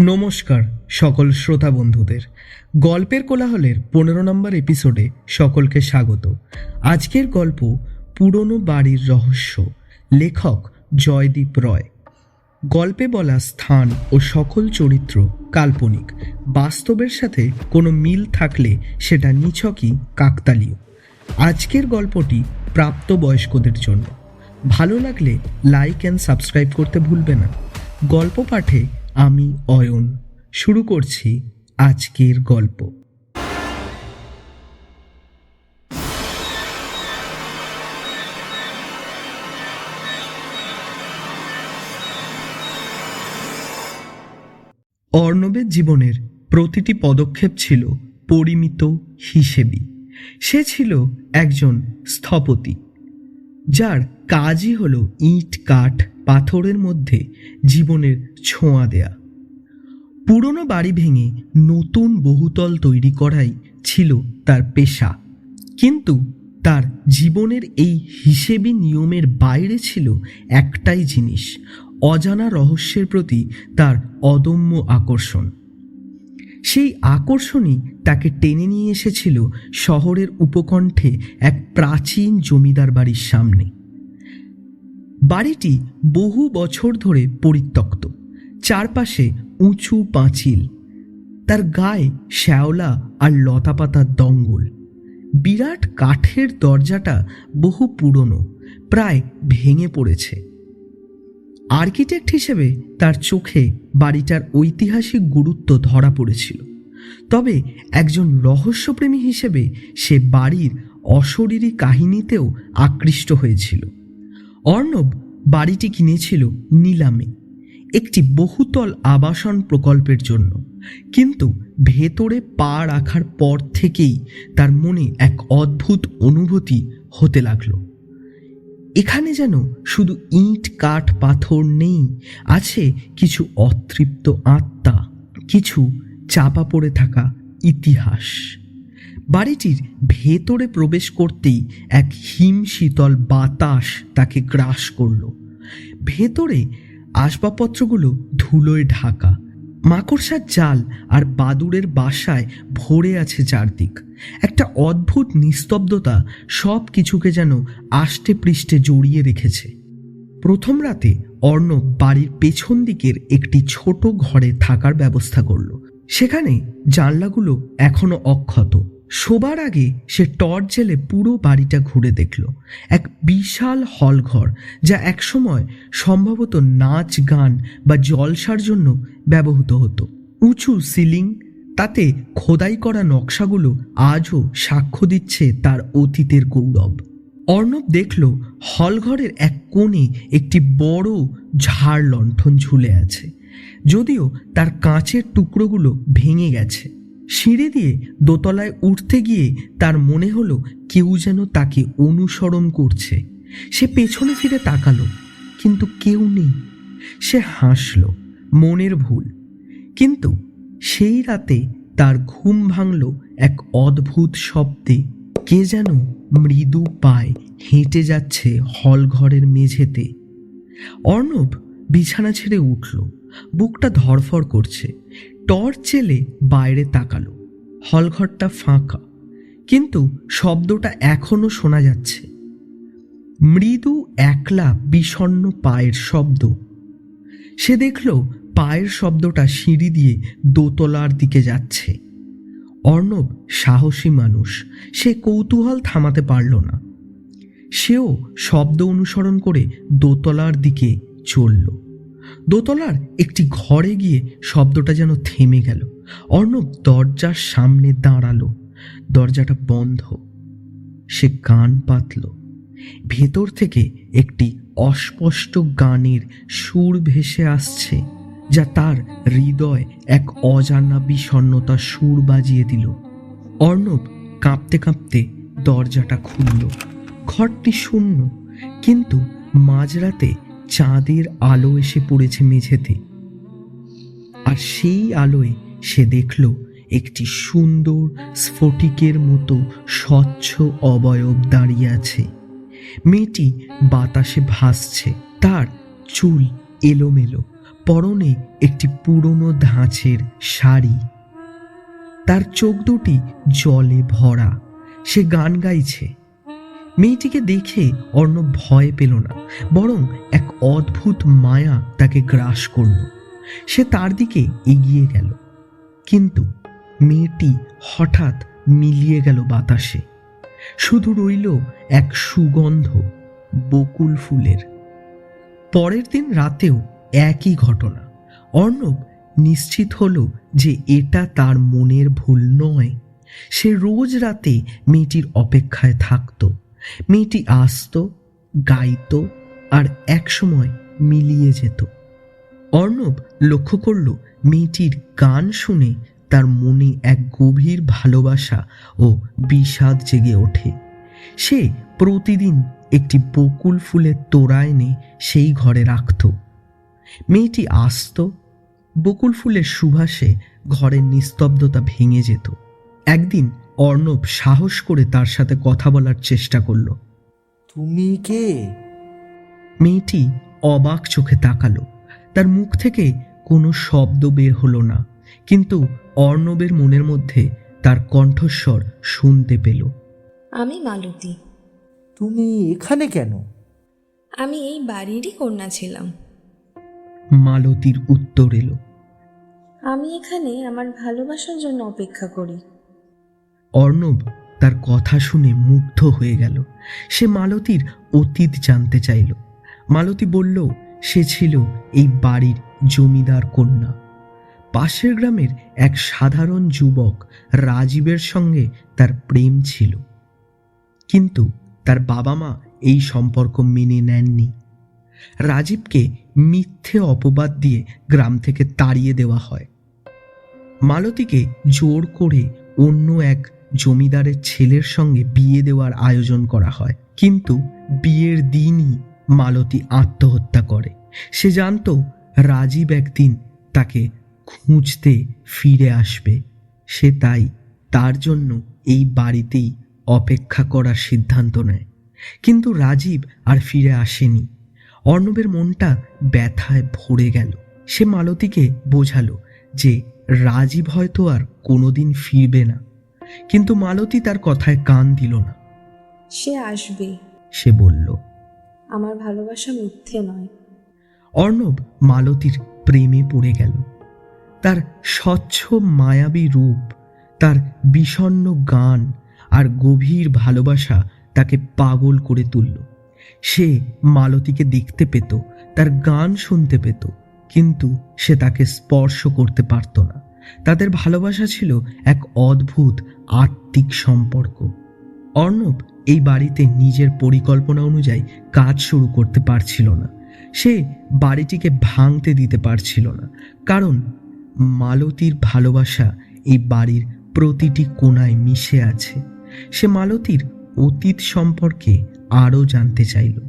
নমস্কার, সকল শ্রোতা বন্ধুদের। গল্পের কোলাহলের পনেরো নম্বর এপিসোডে সকলকে স্বাগত। আজকের গল্প পুরনো বাড়ির রহস্য। লেখক জয়দীপ রয়। গল্পে বলা স্থান ও সকল চরিত্র কাল্পনিক। বাস্তবের সাথে কোনো মিল থাকলে সেটা নিছকই কাকতালীয়। আজকের গল্পটি প্রাপ্তবয়স্কদের জন্য। ভালো লাগলে লাইক অ্যান্ড সাবস্ক্রাইব করতে ভুলবে না। গল্প পাঠে আমি অয়ন। শুরু করছি আজকের গল্প। অর্ণবের জীবনের প্রতিটি পদক্ষেপ ছিল পরিমিত হিসেবি সে ছিল একজন স্থপতি, যার কাজই হলো ইট কাঠ পাথরের মধ্যে জীবনের ছোঁয়া দেয়া। পুরনো বাড়ি ভেঙে নতুন বহুতল তৈরি করাই ছিল তার পেশা। কিন্তু তার জীবনের এই হিসেবি নিয়মের বাইরে ছিল একটাই জিনিস, অজানা রহস্যের প্রতি তার অদম্য আকর্ষণ। সেই আকর্ষণই তাকে টেনে নিয়ে এসেছিল শহরের উপকণ্ঠে এক প্রাচীন জমিদার বাড়ির সামনে। বাড়িটি বহু বছর ধরে পরিত্যক্ত। চারপাশে উঁচু পাঁচিল। তার গায়ে শ্যাওলা আর লতাপাতার দঙ্গল। বিরাট কাঠের দরজাটা বহু পুরনো, প্রায় ভেঙে পড়েছে। আর্কিটেক্ট হিসেবে তার চোখে বাড়িটার ঐতিহাসিক গুরুত্ব ধরা পড়েছিল। তবে একজন রহস্যপ্রেমী হিসেবে সে বাড়ির অশরীরী কাহিনীতেও আকৃষ্ট হয়েছিল। অর্ণব বাড়িটি কিনেছিল নিলামে, একটি বহুতল আবাসন প্রকল্পের জন্য। কিন্তু ভেতরে পা রাখার পর থেকেই তার মনে এক অদ্ভুত অনুভূতি হতে লাগল। এখানে যেন শুধু ইট, কাঠ, পাথর নেই, আছে কিছু অতৃপ্ত আত্মা, কিছু চাপা পড়ে থাকা ইতিহাস। বাড়িটির ভেতরে প্রবেশ করতেই এক হিম শীতল বাতাস তাকে গ্রাস করল। ভেতরে আসবাবপত্রগুলো ধুলোয় ঢাকা, মাকড়সার জাল আর বাদুড়ের বাসায় ভরে আছে চারদিক। একটা অদ্ভুত নিস্তব্ধতা সব কিছুকে যেন আষ্টে পৃষ্ঠে জড়িয়ে রেখেছে। প্রথম রাতে অর্ণব বাড়ির পেছন দিকের একটি ছোট ঘরে থাকার ব্যবস্থা করল। সেখানে জানলাগুলো এখনও অক্ষত। শোবার আগে সে টর্চ জেলে পুরো বাড়িটা ঘুরে দেখল। এক বিশাল হলঘর যা একসময় সম্ভবত নাচ, গান বা জলসার জন্য ব্যবহৃত হতো। উঁচু সিলিং, তাতে খোদাই করা নকশাগুলো আজও সাক্ষ্য দিচ্ছে তার অতীতের গৌরব। অর্ণব দেখল হলঘরের এক কোণে একটি বড় ঝাড় লণ্ঠন ঝুলে আছে। যদিও তার কাঁচের টুকরোগুলো ভেঙে গেছে। সিঁড়ি দিয়ে দোতলায় উঠতে গিয়ে তার মনে হলো কেউ যেন তাকে অনুসরণ করছে। সে পেছনে ফিরে তাকালো, কিন্তু কেউ নেই। সে হাসল, মনের ভুল। কিন্তু সেই রাতে তার ঘুম ভাঙল এক অদ্ভুত শব্দে। কে যেন মৃদু পায় হেঁটে যাচ্ছে হল ঘরের মেঝেতে। অর্ণব বিছানা ছেড়ে উঠল। বুকটা ধরফর করছে। টর্চ চেলে বাইরে তাকালো। হলঘরটা ফাঁকা। কিন্তু শব্দটা এখনও শোনা যাচ্ছে। মৃদু, একলা বিষণ্ন পায়ের শব্দ। সে দেখল পায়ের শব্দটা সিঁড়ি দিয়ে দোতলার দিকে যাচ্ছে। অর্ণব সাহসী মানুষ, সে কৌতূহল থামাতে পারল না। সেও শব্দ অনুসরণ করে দোতলার দিকে চলল। দোতলার একটি ঘরে গিয়ে শব্দটা যেন থেমে গেল। অর্ণব দরজার সামনে দাঁড়াল। দরজাটা বন্ধ। সে গান পাতল। ভেতর থেকে একটি অস্পষ্ট গানের সুর ভেসে আসছে, যা তার হৃদয় এক অজানা বিষণ্নতা সুর বাজিয়ে দিল। অর্ণব কাঁপতে কাঁপতে দরজাটা খুলল। ঘরটি শূন্য, কিন্তু মাঝরাতে চাঁদের আলো এসে পড়েছে মেঝেতে। আর সেই আলোয় সে দেখল একটি সুন্দর স্ফটিকের মতো স্বচ্ছ অবয়ব দাঁড়িয়ে আছে। মেয়েটি বাতাসে ভাসছে, তার চুল এলোমেলো, পরনে একটি পুরনো ধাঁচের শাড়ি। তার চোখ দুটি জলে ভরা, সে গান গাইছে। মেয়েটিকে দেখে অর্ণব ভয় পেল না, বরং এক অদ্ভুত মায়া তাকে গ্রাস করল। সে তার দিকে এগিয়ে গেল। কিন্তু মেয়েটি হঠাৎ মিলিয়ে গেল বাতাসে। শুধু রইল এক সুগন্ধ, বকুল ফুলের। পরের দিন রাতেও একই ঘটনা। অর্ণব নিশ্চিত হলো যে এটা তার মনের ভুল নয়। সে রোজ রাতে মেয়েটির অপেক্ষায় থাকত। মেয়েটি আসতো, গাইতো আর একসময় মিলিয়ে যেত। অর্ণব লক্ষ্য করল মেয়েটির গান শুনে তার মনে এক গভীর ভালোবাসা ও বিষাদ জেগে ওঠে। সে প্রতিদিন একটি বকুল ফুলের তোড়া এনে সেই ঘরে রাখত। মেয়েটি আসতো, বকুল ফুলের সুভাষে ঘরের নিস্তব্ধতা ভেঙে যেত। একদিন অর্ণব সাহস করে তার সাথে কথা বলার চেষ্টা করল। তুমি কে? মেয়েটি অবাক চোখে তাকালো। তার মুখ থেকে কোনো শব্দ বের হলো না কিন্তু অর্ণবের মনের মধ্যে তার কণ্ঠস্বর শুনতে পেল। আমি মালতী। তুমি এখানে কেন? আমি এই বাড়িরই কন্যা ছিলাম। মালতীর উত্তর এলো। আমি এখানে আমার ভালোবাসার জন্য অপেক্ষা করি। অর্ণব তার কথা শুনে মুগ্ধ হয়ে গেল। সে মালতীর অতীত জানতে চাইল। মালতী বলল, সে ছিল এই বাড়ির জমিদার কন্যা। পাশের গ্রামের এক সাধারণ যুবক রাজীবের সঙ্গে তার প্রেম ছিল। কিন্তু তার বাবা মা এই সম্পর্ক মেনে নেননি। রাজীবকে মিথ্যে অপবাদ দিয়ে গ্রাম থেকে তাড়িয়ে দেওয়া হয়। মালতীকে জোর করে অন্য এক জমিদারের ছেলের সঙ্গে বিয়ে দেওয়ার আয়োজন করা হয়। কিন্তু বিয়ের দিনই মালতী আত্মহত্যা করে। সে জানতো রাজীব একদিন তাকে খুঁজতে ফিরে আসবে। সে তাই তার জন্য এই বাড়িতেই অপেক্ষা করার সিদ্ধান্ত নেয়। কিন্তু রাজীব আর ফিরে আসেনি। অর্ণবের মনটা ব্যথায় ভরে গেল। সে মালতীকে বোঝালো যে রাজীব হয়তো আর কোনোদিন ফিরবে না। কিন্তু মালতী তার কথায় কান দিল না। সে আসবে। সে বলল আমার ভালোবাসা মিথ্যে নয়। অর্ণব মালতীর প্রেমে পড়ে গেল। তার স্বচ্ছ মায়াবী রূপ তার বিষণ্ণ গান আর গভীর ভালোবাসা তাকে পাগল করে তুলল। সে মালতীকে দেখতে পেত তার গান শুনতে পেত কিন্তু সে তাকে স্পর্শ করতে পারত না। তাদের ভালোবাসা ছিল এক অদ্ভুত আত্মিক সম্পর্ক। অর্ণব এই বাড়িতে নিজের পরিকল্পনা অনুযায়ী কাজ শুরু করতে পারছিল না। সে বাড়িটিকে ভাঙতে দিতে পারছিল না, কারণ মালতীর ভালোবাসা এই বাড়ির প্রতিটি কোণায় মিশে আছে। সে মালতীর অতীত সম্পর্কে আরও জানতে চাইল।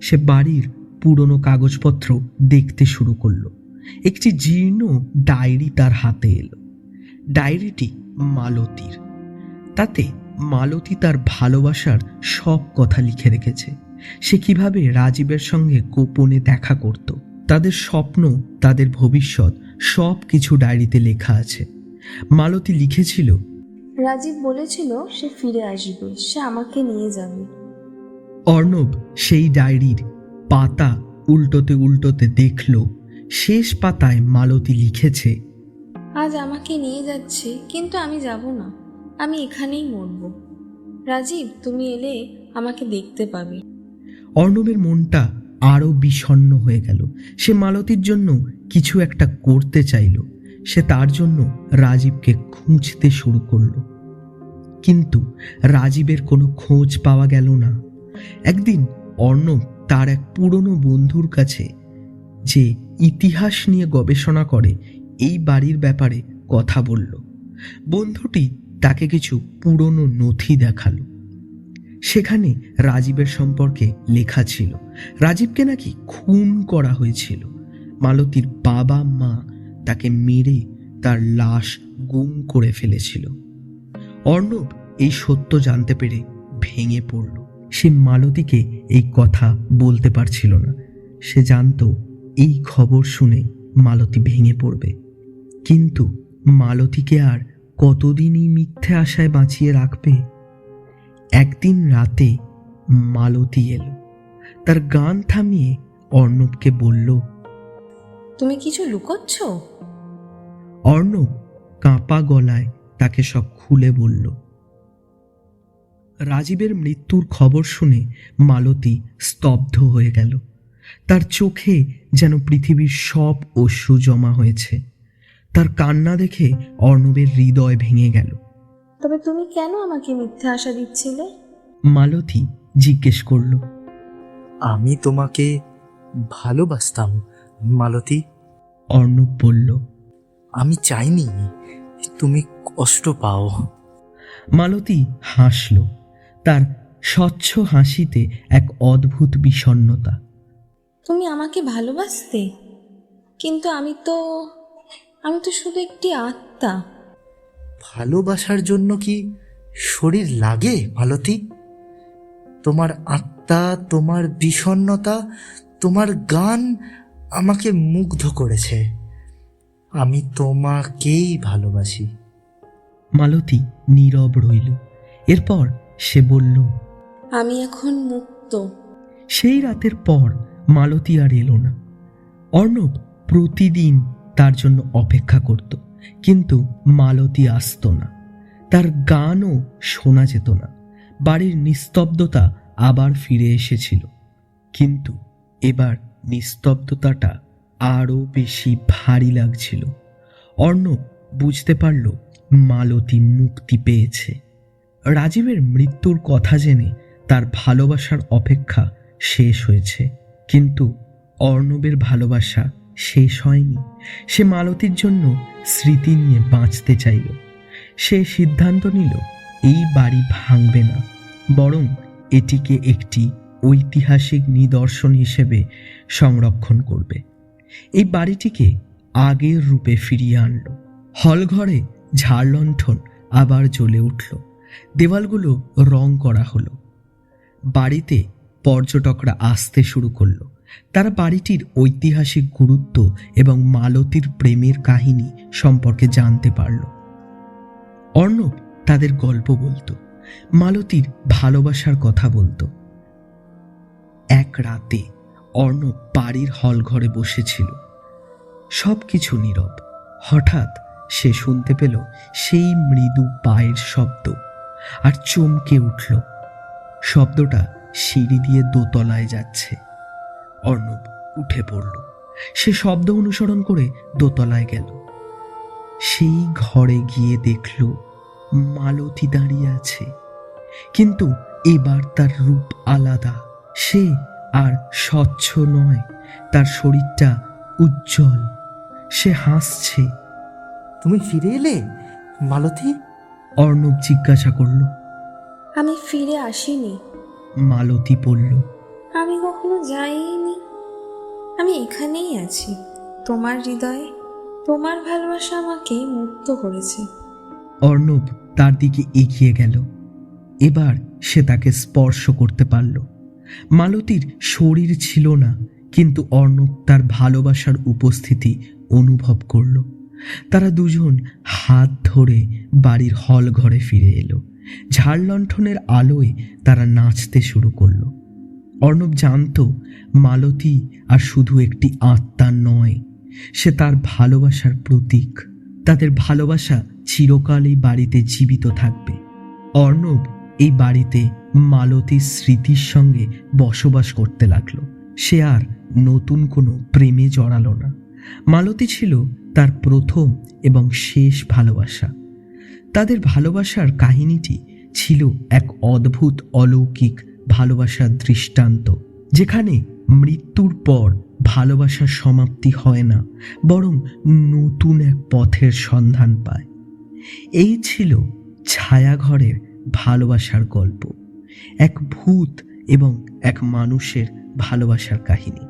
সে বাড়ির পুরনো কাগজপত্র দেখতে শুরু করল। একটি জীর্ণ ডায়েরি তার হাতে এলো। ডায়েরিটি মালতীর। তাতে মালতী তার ভালোবাসার সব কথা লিখে রেখেছে। সে কীভাবে রাজীবের সঙ্গে গোপনে দেখা করত তাদের স্বপ্ন তাদের ভবিষ্যৎ সব কিছু ডায়েরিতে লেখা আছে। মালতী লিখেছিল রাজীব বলেছিল সে ফিরে আসবে সে আমাকে নিয়ে যাবে। অর্ণব সেই ডায়েরির পাতা উল্টোতে উল্টোতে দেখল শেষ পাতায় মালতী লিখেছে আজ আমাকে নিয়ে যাচ্ছে কিন্তু আমি যাব না। আমি এখানেই মরব। রাজীব তুমি এলে আমাকে দেখতে পাবে। অর্ণবের মনটা আরও বিষণ্ণ হয়ে গেল। সে মালতীর জন্য কিছু একটা করতে চাইল। সে তার জন্য রাজীবকে খুঁজতে শুরু করল। কিন্তু রাজীবের কোনো খোঁজ পাওয়া গেল না। একদিন অর্ণব তার এক পুরনো বন্ধুর কাছে যে ইতিহাস নিয়ে গবেষণা করে, এই বাড়ির ব্যাপারে কথা বলল। বন্ধুটি তাকে কিছু পুরনো নথি দেখাল। সেখানে রাজীবের সম্পর্কে লেখা ছিল, রাজীবকে নাকি খুন করা হয়েছিল। মালতীর বাবা মা তাকে মেরে তার লাশ গুম করে ফেলেছিল। অর্ণব এই সত্য জানতে পেরে ভেঙে পড়ল। সে মালতীকে এই কথা বলতে পারছিল না। সে জানতো এই খবর শুনে মালতী ভেঙে পড়বে। কিন্তু মালতীকে আর কতদিনই মিথ্যে আশায় বাঁচিয়ে রাখবে? একদিন রাতে মালতী এলো। তার গান থামিয়ে অর্ণবকে বলল তুমি কিছু লুকোচ্ছ? অর্ণব কাঁপা গলায় তাকে সব খুলে বলল রাজীবের মৃত্যুর খবর শুনে মালতী স্তব্ধ হয়ে গেল। তার চোখে যেন পৃথিবীর সব অশ্রু জমা হয়েছে। তার কান্না দেখে অর্ণবের হৃদয় ভেঙে গেল। তবে তুমি কেন আমাকে মিথ্যে আশা দিচ্ছিলে? মালতী জিজ্ঞেস করল। আমি তোমাকে ভালোবাসতাম মালতী। অর্ণব বলল আমি চাইনি তুমি কষ্ট পাও। মালতী হাসল। তার স্বচ্ছ হাসিতে এক অদ্ভুত বিষণ্ণতা। তুমি আমাকে ভালোবাসতে? কিন্তু আমি তো আমি তো শুধু একটি আত্মা। ভালোবাসার জন্য কি শরীর লাগে মালতী তোমার আত্মা তোমার বিষণ্ণতা তোমার গান আমাকে মুগ্ধ করেছে। আমি তোমাকেই ভালোবাসি। মালতী নীরব রইল। এরপর সে বলল আমি এখন মুক্ত। সেই রাতের পর মালতী আর এলো না। অর্ণব প্রতিদিন তার জন্য অপেক্ষা করত, কিন্তু মালতী আসতো না। তার গানও শোনা যেত না। বাড়ির নিস্তব্ধতা আবার ফিরে এসেছিল। কিন্তু এবার নিস্তব্ধতাটা আরও বেশি ভারী লাগছিল। অর্ণব বুঝতে পারল, মালতী মুক্তি পেয়েছে। রাজীবের মৃত্যুর কথা জেনে তার ভালোবাসার অপেক্ষা শেষ হয়েছে। কিন্তু অর্ণবের ভালোবাসা শেষ হয়নি। সে মালতীর জন্য স্মৃতি নিয়ে বাঁচতে চাইল। সে সিদ্ধান্ত নিল, এই বাড়ি ভাঙবে না। বরং এটিকে একটি ঐতিহাসিক নিদর্শন হিসেবে সংরক্ষণ করবে। এই বাড়িটিকে আগের রূপে ফিরিয়ে আনলো। হলঘরে ঝাড়লণ্ঠন আবার জ্বলে উঠল। দেওয়ালগুলো রং করা হলো। বাড়িতে পর্যটকরা আসতে শুরু করল। তারা বাড়িটির ঐতিহাসিক গুরুত্ব এবং মালতীর প্রেমের কাহিনী সম্পর্কে জানতে পারল। অর্ণব তাদের গল্প বলতো, মালতীর ভালোবাসার কথা বলতো। এক রাতে অর্ণব বাড়ির হল ঘরে বসেছিল। সব কিছু নীরব। হঠাৎ সে শুনতে পেল সেই মৃদু পায়ের শব্দ, আর চমকে উঠল। শব্দটা সিঁড়ি দিয়ে দোতলায় যাচ্ছে। অর্ণব উঠে পড়ল। সে শব্দ অনুসরণ করে দোতলায় গেল। সেই ঘরে গিয়ে দেখল মালতী দাঁড়িয়ে আছে। কিন্তু এবার তার রূপ আলাদা। সে আর স্বচ্ছ নয় তার শরীরটা উজ্জ্বল। সে হাসছে। তুমি ফিরে এলে মালতী? অর্ণব জিজ্ঞাসা করল। আমি ফিরে আসিনি। মালতী বলল আমি কখনো যাইনি। আমি এখানেই আছি। তোমার হৃদয়ে তোমার ভালোবাসা আমাকে মুক্ত করেছে। অর্ণব তার দিকে এগিয়ে গেল। এবার সে তাকে স্পর্শ করতে পারল। মালতীর শরীর ছিল না কিন্তু অর্ণব তার ভালোবাসার উপস্থিতি অনুভব করল। তারা দুজন হাত ধরে বাড়ির হল ঘরে ফিরে এলো। ঝাড়লণ্ঠনের আলোয় তারা নাচতে শুরু করল। অর্ণব জানতো, মালতী আর শুধু একটি আত্মা নয়, সে তার ভালোবাসার প্রতীক। তাদের ভালোবাসা চিরকাল এই বাড়িতে জীবিত থাকবে। অর্ণব এই বাড়িতে মালতীর স্মৃতির সঙ্গে বসবাস করতে লাগল। সে আর নতুন কোনো প্রেমে জড়ালো না। মালতী ছিল তার প্রথম এবং শেষ ভালোবাসা। তাদের ভালোবাসার কাহিনীটি ছিল এক অদ্ভুত অলৌকিক ভালোবাসার দৃষ্টান্ত, যেখানে মৃত্যুর পর ভালোবাসার সমাপ্তি হয় না, বরং নতুন এক পথের সন্ধান পায়। এই ছিল ছায়াঘরের ভালোবাসার গল্প, এক ভূত এবং এক মানুষের ভালোবাসার কাহিনী,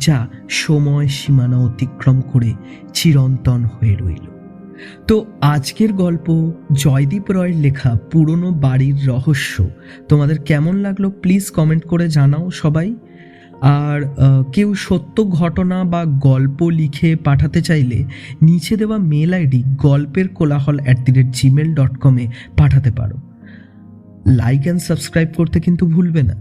যা সময় সীমানা অতিক্রম করে চিরন্তন হয়ে রইল। তো আজকের গল্প জয়দীপ রয়ের লেখা পুরনো বাড়ির রহস্য। তোমাদের কেমন লাগল প্লিজ কমেন্ট করে জানাও সবাই। আর কেউ সত্য ঘটনা বা গল্প লিখে পাঠাতে চাইলে নিচে দেওয়া মেল আইডি গল্পের কোলাহল at the rate Gmail dot কমে পাঠাতে পারো। লাইক অ্যান্ড সাবস্ক্রাইব করতে কিন্তু ভুলবে না।